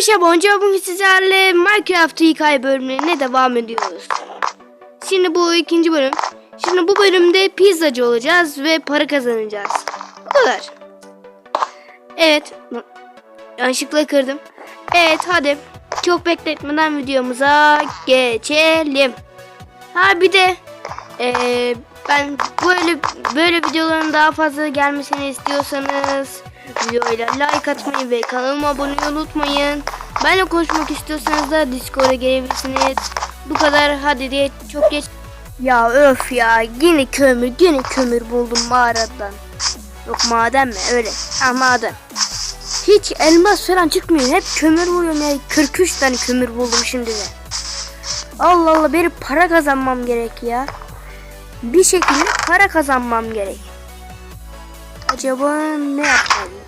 Arkadaşlar bonca bugün sizlerle Minecraft hikaye bölümlerine devam ediyoruz. Şimdi bu ikinci bölüm. Şimdi bu bölümde pizzacı olacağız ve para kazanacağız. Bu kadar. Evet. Yanlışlıkla kırdım. Evet hadi. Çok bekletmeden videomuza geçelim. Ha bir de eee, ben böyle böyle videoların daha fazla gelmesini istiyorsanız videoyla like atmayı ve kanalıma abone unutmayın. Benle konuşmak istiyorsanız da Discord'a gelebilirsiniz. Bu kadar hadi diye çok geç. Ya öf ya yine kömür yine kömür buldum mağaradan. Yok maden mi öyle? Ha maden. Hiç elmas falan çıkmıyor. Hep kömür buluyorum ya. 43 tane kömür buldum şimdi de. Allah Allah bir para kazanmam gerek ya. Bir şekilde para kazanmam gerek. Acaba ne yapmalıyım?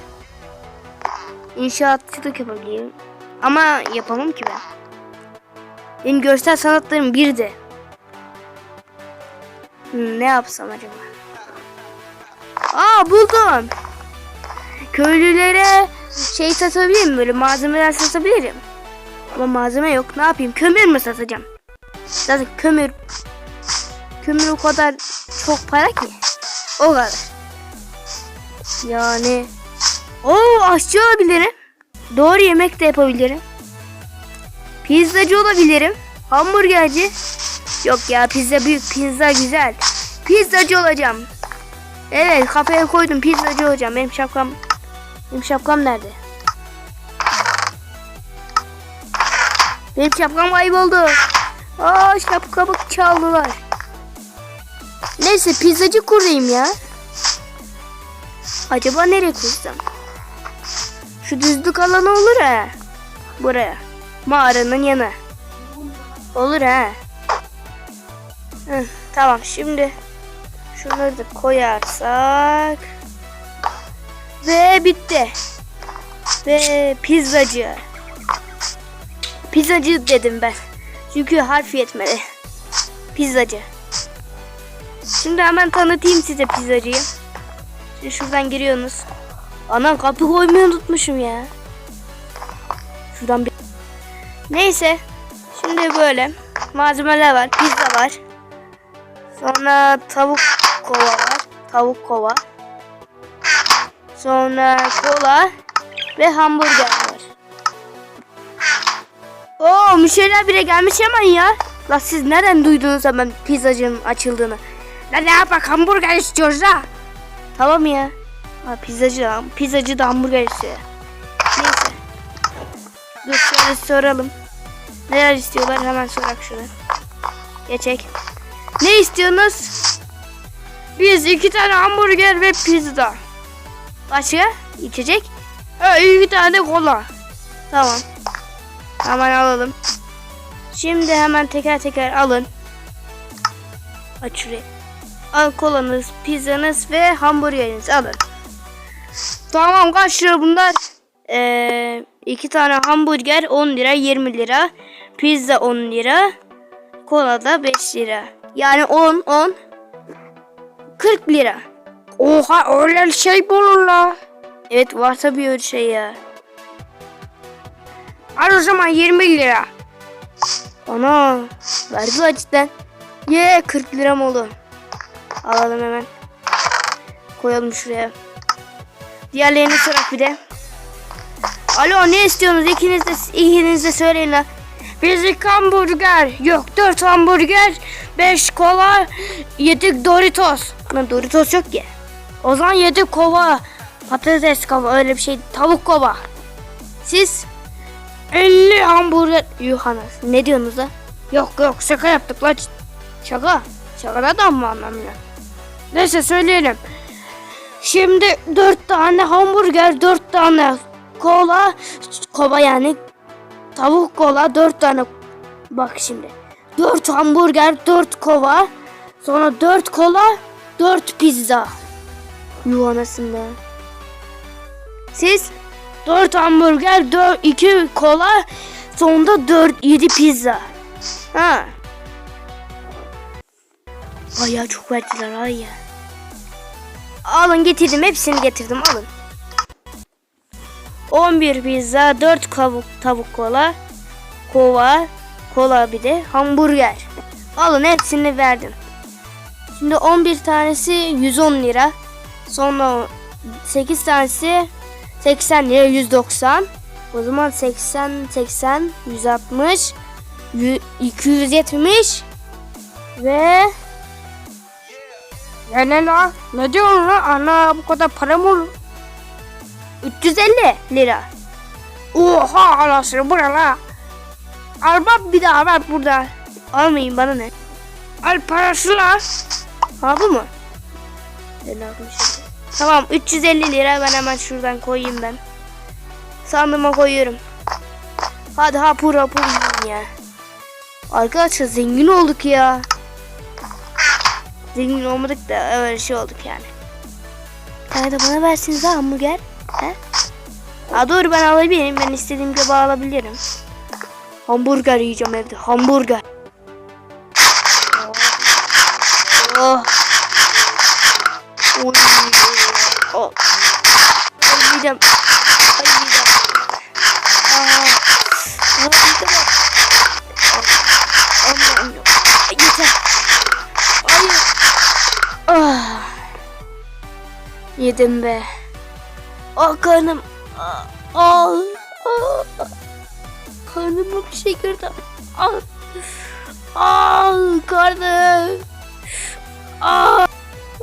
İnşaatçılık yapabilirim. Ama yapamam ki ben. Benim görsel sanatlarım bir de. Ne yapsam acaba? Aa buldum. Köylülere şey satabilirim böyle malzemeler satabilirim. Ama malzeme yok. Ne yapayım? Kömür mü satacağım? Zaten kömür kömür o kadar çok para ki. O kadar. Yani o aşçı olabilirim. Doğru yemek de yapabilirim. Pizzacı olabilirim. Hamburgerci. Yok ya pizza büyük, pizza güzel. Pizzacı olacağım. Evet kafaya koydum pizzacı olacağım. Benim şapkam benim şapkam nerede? Benim şapkam kayboldu. Aa şapkamı çaldılar. Neyse pizzacı kurayım ya. Acaba nereye kursam? Şu düzlük alanı olur ha. Buraya. Mağaranın yanı. Olur ha. Hı, tamam şimdi şunları da koyarsak ve bitti. Ve pizzacı. Pizzacı dedim ben. Çünkü harf yetmedi. Pizzacı. Şimdi hemen tanıtayım size pizzacıyı. Şuradan giriyorsunuz. Anam kapı koymayı unutmuşum ya. Şuradan bir... Neyse. Şimdi böyle. Malzemeler var. Pizza var. Sonra tavuk kova var. Tavuk kova. Sonra kola ve hamburger var. Oo müşteriler bile gelmiş hemen ya. La siz nereden duydunuz hemen pizzacının açıldığını? La ne yapak hamburger istiyoruz da. Tamam ya. Ha, pizzacı, pizzacı da hamburger istiyor. Neyse. Dur şöyle soralım. Neler istiyorlar hemen sorak şunu. Geçek. Ne istiyorsunuz? Biz iki tane hamburger ve pizza. Başka? İçecek? Ha, iki tane kola. Tamam. Hemen alalım. Şimdi hemen teker teker alın. Aç şurayı. Al kolanız, pizzanız ve hamburgeriniz alın. Tamam kaç lira bunlar? Ee, iki tane hamburger 10 lira 20 lira. Pizza 10 lira. Kola da 5 lira. Yani 10 10 40 lira. Oha öyle şey mi olur la? Evet varsa bir öyle şey ya. Al o zaman 20 lira. Ana verdi la cidden. Ye 40 liram oldu. Alalım hemen. Koyalım şuraya. Diğerlerini sorak bir de. Alo ne istiyorsunuz? İkiniz de, ikiniz de söyleyin la. Biz iki hamburger. Yok dört hamburger. Beş kola. Yedik Doritos. Lan Doritos yok ki. O zaman yedik kova. Patates kova öyle bir şey. Tavuk kova. Siz 50 hamburger. Yuhanas. Ne diyorsunuz da? Yok yok şaka yaptık la. Şaka. Şakadan mı anlamıyor? Neyse söyleyelim. Şimdi dört tane hamburger, dört tane kola, kova yani tavuk kola, dört tane bak şimdi. Dört hamburger, dört kova, sonra dört kola, dört pizza. Yuvanasında. Siz dört hamburger, dört, iki kola, sonunda dört, yedi pizza. Ha. Bayağı çok verdiler ay ya. Alın getirdim hepsini getirdim alın. 11 pizza, 4 tavuk, tavuk kola, kova, kola bir de hamburger. Alın hepsini verdim. Şimdi 11 tanesi 110 lira. Sonra 8 tanesi 80 lira 190. O zaman 80 80 160 yü- 270 ve ya ne la? Ne diyorsun la? Ana bu kadar para mı olur? 350 lira. Oha anasını bu ne la? Al bak bir daha ver burada. Almayayım bana ne? Al parası la. Ha bu mu? Ben almışım. Tamam 350 lira ben hemen şuradan koyayım ben. Sandığıma koyuyorum. Hadi hapur hapur ya. Arkadaşlar zengin olduk ya. Zengin olmadık da öyle şey olduk yani. De bana versiniz ha hamburger. He? Ha doğru ben alabilirim. Ben istediğim gibi alabilirim. Hamburger yiyeceğim evde. Hamburger. Oh. Oy. Oh. Ay midem. Ay midem. Aa. Aa midem. Yedim be. Ah karnım. Ah. Ah. Karnıma bir şey girdi. Ah. Ah karnım. Ah.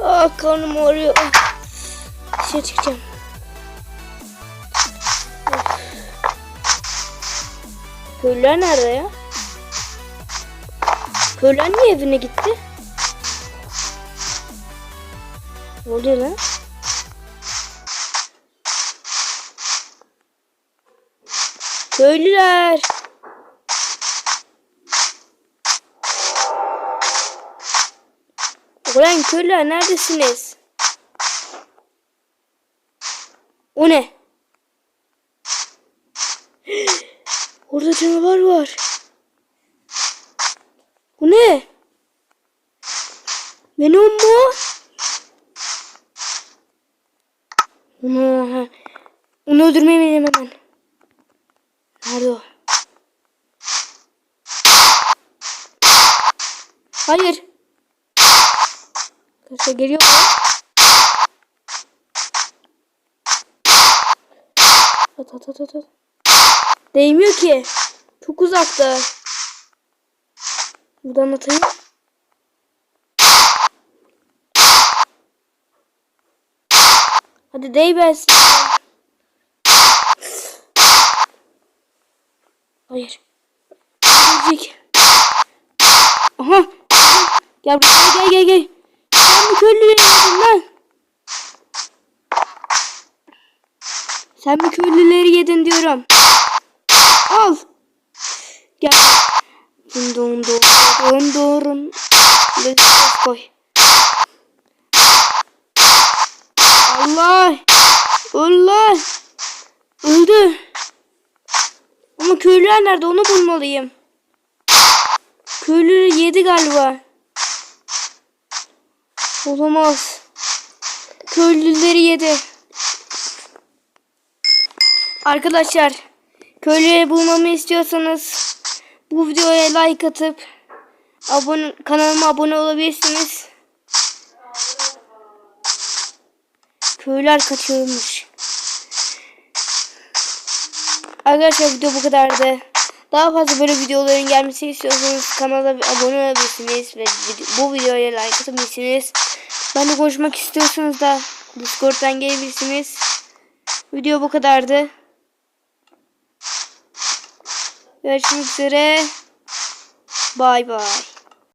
Ah karnım ağrıyor. Dışarı çıkacağım. Köylüler nerede ya? Köylüler niye evine gitti? Ne oluyor lan? Köylüler. Ulan köylüler neredesiniz? O ne? Orada canavar var. Bu ne? Venom mu? Onu, onu öldürmemeliyim hemen. Nerede? Hayır. Arkadaşlar geliyor mu? At at at at. Değmiyor ki. Çok uzakta. Buradan atayım. Hadi değmez. Hayır. Gelecek. Aha. Gel buraya gel gel gel. Sen mi köylüleri yedin lan? Sen mi köylüleri yedin diyorum. Al. Gel. Dun dun dun dun koy. Allah. Allah. Öldü. Ama köylüler nerede onu bulmalıyım. Köylüleri yedi galiba. Olamaz. Köylüleri yedi. Arkadaşlar köylüleri bulmamı istiyorsanız bu videoya like atıp abone kanalıma abone olabilirsiniz. Köylüler kaçıyormuş. Arkadaşlar video bu kadardı. Daha fazla böyle videoların gelmesini istiyorsanız kanala abone olabilirsiniz ve bu videoya like atabilirsiniz. Ben de konuşmak istiyorsanız da Discord'dan gelebilirsiniz. Video bu kadardı. Görüşmek üzere. Bay bay.